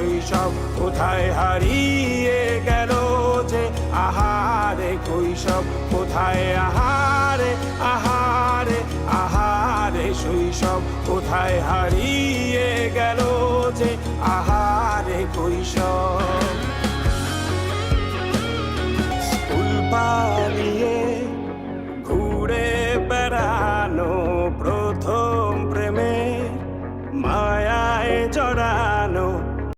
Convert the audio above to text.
শৈশব কোথায় হারিয়ে গেল যে আহারে কৈশব? কোথায় আহারে আহারে আহারে শৈশব? কোথায় হারিয়ে গেল যে আহারে কৈশব? স্কুল পালিয়ে ঘুরে বেড়ানো প্রথম প্রেমে। মায়ায় জড়ানো